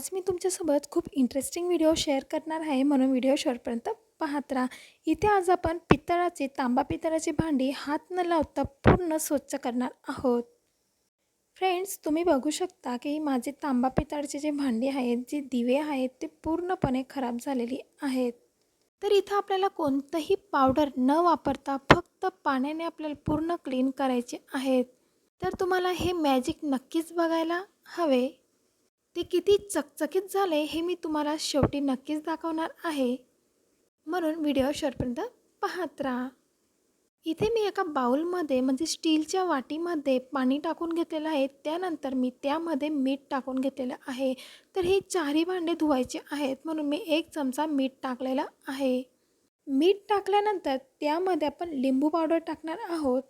आज मी तुमच्यासोबत खूप इंटरेस्टिंग व्हिडिओ शेअर करणार आहे. म्हणून व्हिडिओ शेअरपर्यंत पाहत राहा. इथे आज आपण पितळाचे तांबा पितळाची भांडी हात न लावता पूर्ण स्वच्छ करणार आहोत. फ्रेंड्स तुम्ही बघू शकता की माझे तांबा पितळाचे जे भांडी आहेत जे दिवे आहेत ते पूर्णपणे खराब झालेली आहेत. तर इथं आपल्याला कोणतंही पावडर न वापरता फक्त पाण्याने आपल्याला पूर्ण क्लीन करायचे आहेत. तर तुम्हाला हे मॅजिक नक्कीच बघायला हवे. ते किती चकचकीत झाले हे मी तुम्हाला शेवटी नक्कीच दाखवणार आहे. म्हणून व्हिडिओ शेवटपर्यंत पाहत राहा. इथे मी एका बाऊलमध्ये म्हणजे स्टीलच्या वाटीमध्ये पाणी टाकून घेतलेलं आहे. त्यानंतर मी त्यामध्ये मीठ टाकून घेतलेलं आहे. तर हे चारही भांडे धुवायचे आहेत. म्हणून मी एक चमचा मीठ टाकलेला आहे. मीठ टाकल्यानंतर त्यामध्ये आपण लिंबू पावडर टाकणार आहोत.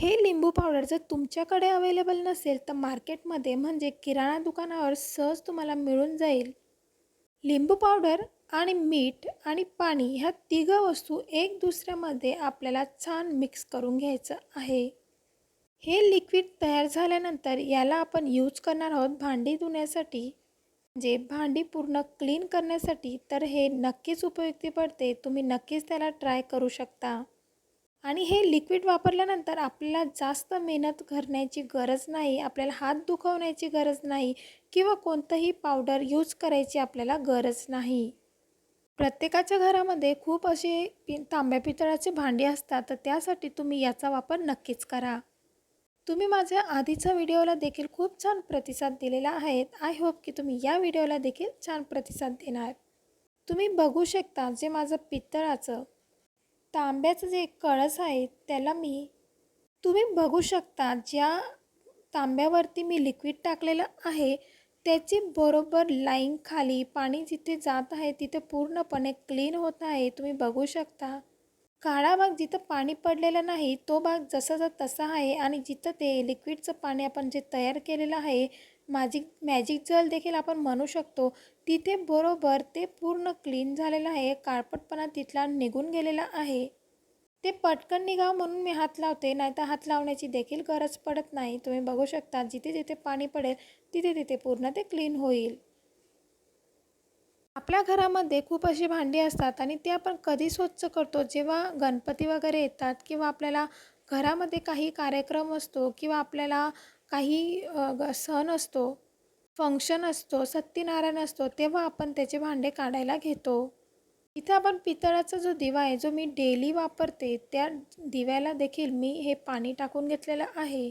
हे लिंबू पावडर जर तुमच्याकडे अवेलेबल नसेल तर मार्केटमध्ये म्हणजे किराणा दुकानावर सहज तुम्हाला मिळून जाईल. लिंबू पावडर आणि मीठ आणि पाणी ह्या तिघं वस्तू एक दुसऱ्यामध्ये आपल्याला छान मिक्स करून घ्यायचं आहे. हे लिक्विड तयार झाल्यानंतर याला आपण यूज करणार आहोत भांडी धुण्यासाठी. म्हणजे भांडी पूर्ण क्लीन करण्यासाठी तर हे नक्कीच उपयुक्ती पडते. तुम्ही नक्कीच त्याला ट्राय करू शकता. आणि हे लिक्विड वापरल्यानंतर आपल्याला जास्त मेहनत करण्याची गरज नाही आपल्याला हात दुखवण्याची गरज नाही किंवा कोणतंही पावडर यूज करायची आपल्याला गरज नाही. प्रत्येकाच्या घरामध्ये खूप असे पि तांब्या पितळाचे भांडी असतात तर त्यासाठी तुम्ही याचा वापर नक्कीच करा. तुम्ही माझ्या आधीच्या व्हिडिओला देखील खूप छान प्रतिसाद दिलेला आहेत आय होप की तुम्ही या व्हिडिओला देखील छान प्रतिसाद देणार. तुम्ही बघू शकता जे माझं पितळाचं तांब्याचं जे कळस आहे त्याला मी तुम्ही बघू शकता ज्या तांब्यावरती मी लिक्विड टाकलेलं आहे त्याची बरोबर लाईन खाली पाणी जिथे जात आहे तिथे पूर्णपणे क्लीन होत आहे. तुम्ही बघू शकता काळा भाग जिथं पाणी पडलेलं नाही तो भाग जसाचा तसा आहे आणि जिथं ते लिक्विडचं पाणी आपण जे तयार केलेलं आहे मॅजिक मॅजिक जल देखील आपण म्हणू शकतो. तिथे बरोबर ते पूर्ण क्लीन झालेलं आहे. काळपटपणा तिथला निघून गेलेला आहे. ते पटकन निघावं म्हणून मी हात लावते. नाहीतर हात लावण्याची देखील गरज पडत नाही. तुम्ही बघू शकता जिथे जिथे पाणी पडेल तिथे तिथे पूर्ण ते क्लीन होईल. आपल्या घरामध्ये खूप अशी भांडी असतात आणि ते आपण कधी स्वच्छ करतो? जेव्हा गणपती वगैरे येतात किंवा आपल्याला घरामध्ये काही कार्यक्रम असतो किंवा आपल्याला काही सण असतो फंक्शन असतो सत्यनारायण असतो तेव्हा आपण त्याचे भांडे काढायला घेतो. इथं आपण पितळाचा जो दिवा आहे जो मी डेली वापरते त्या दिव्याला देखील मी हे पाणी टाकून घेतलेलं आहे.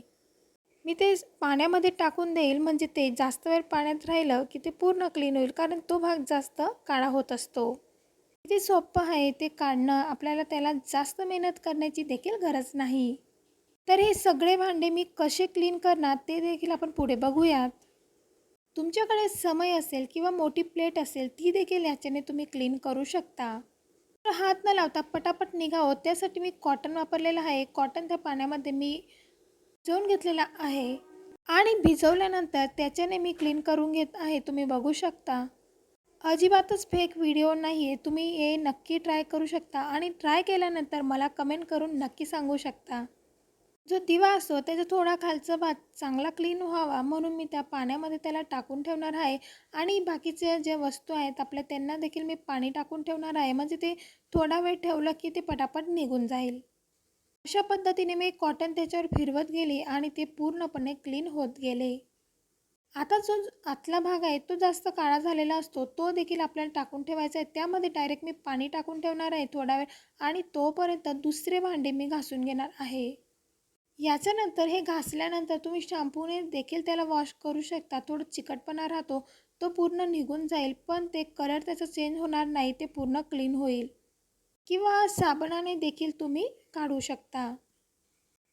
मी ते पाण्यामध्ये टाकून देईल म्हणजे ते जास्त वेळ पाण्यात राहिलं की ते पूर्ण क्लीन होईल कारण तो भाग जास्त काळा होत असतो. किती सोपं आहे ते काढणं आपल्याला त्याला जास्त मेहनत करण्याची देखील गरज नाही. तर हे सगळे भांडे मी कसे क्लीन करणार ते देखील आपण पुढे बघूयात. तुमच्याकडे समय असेल किंवा मोठी प्लेट असेल ती देखील याच्याने तुम्ही क्लीन करू शकता. तर हात न लावता पटापट निघावं. त्यासाठी मी कॉटन वापरलेलं आहे. कॉटन त्या पाण्यामध्ये मी भिजवून घेतलेला आहे. आणि भिजवल्यानंतर त्याच्याने मी क्लीन करून घेत आहे. तुम्ही बघू शकता. अजिबातच फेक व्हिडिओ नाही आहे तुम्ही हे नक्की ट्राय करू शकता. आणि ट्राय केल्यानंतर मला कमेंट करून नक्की सांगू शकता. जो दिवा असतो त्याचा थोडा खालचा भाग चांगला क्लीन व्हावा म्हणून मी त्या पाण्यामध्ये त्याला टाकून ठेवणार आहे. आणि बाकीचे जे वस्तू आहेत आपल्या त्यांना देखील मी पाणी टाकून ठेवणार आहे. म्हणजे ते थोडा वेळ ठेवलं की ते पटापट निघून जाईल. अशा पद्धतीने मी कॉटन त्याच्यावर फिरवत गेली आणि ते पूर्णपणे क्लीन होत गेले. आता जो आतला भाग आहे तो जास्त काळा झालेला असतो. तो देखील आपल्याला टाकून ठेवायचा आहे. त्यामध्ये डायरेक्ट मी पाणी टाकून ठेवणार आहे थोडा वेळ आणि तोपर्यंत दुसरे भांडे मी घासून घेणार आहे. याच्यानंतर हे घासल्यानंतर तुम्ही शॅम्पूने देखील त्याला वॉश करू शकता. थोडं चिकटपणा राहतो तो पूर्ण निघून जाईल पण ते कलर त्याचा चेंज होणार नाही ते पूर्ण क्लीन होईल. किंवा साबणाने देखील तुम्ही काढू शकता.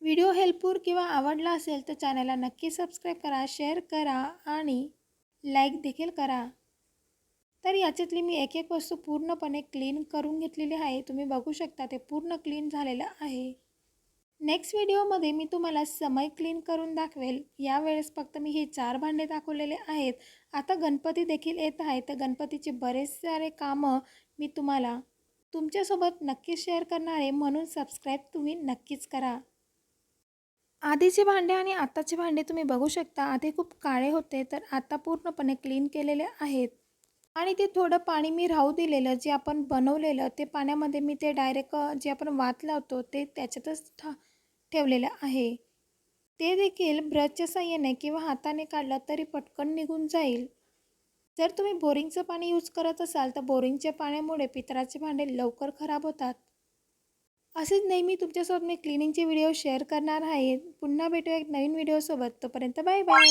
व्हिडिओ हेल्पफुल किंवा आवडला असेल तर चॅनलला नक्की सबस्क्राईब करा शेअर करा आणि लाईक देखील करा. तर याच्यातली मी एक एक वस्तू पूर्णपणे क्लीन करून घेतलेली आहे. तुम्ही बघू शकता ते पूर्ण क्लीन झालेलं आहे. नेक्स्ट व्हिडिओमध्ये मी तुम्हाला समय क्लीन करून दाखवेल. यावेळेस फक्त मी हे चार भांडे दाखवलेले आहेत. आता गणपती देखील येत आहे. तर गणपतीचे बरेच सारे कामं मी तुम्हाला तुमच्यासोबत नक्कीच शेअर करणार आहे. म्हणून सबस्क्राईब तुम्ही नक्कीच करा. आधीचे भांडे आणि आत्ताचे भांडे तुम्ही बघू शकता. आधी खूप काळे होते तर आता पूर्णपणे क्लीन केलेले आहेत. आणि ते थोडं पाणी मी राहू दिलेलं जे आपण बनवलेलं ते पाण्यामध्ये मी ते डायरेक्ट जे आपण वात लावतो ते त्याच्यातच ठा ठेवलेलं आहे. ते देखील ब्रशच्या साह्याने किंवा हाताने काढलं तरी पटकन निघून जाईल. जर तुम्ही बोरिंगचं पाणी यूज करत असाल तर बोरिंगच्या पाण्यामुळे पितळाचे भांडे लवकर खराब होतात. असेच नेहमी तुमच्यासोबत मी क्लिनिंगचे व्हिडिओ शेअर करणार आहे. पुन्हा भेटू एक नवीन व्हिडिओसोबत तोपर्यंत बाय बाय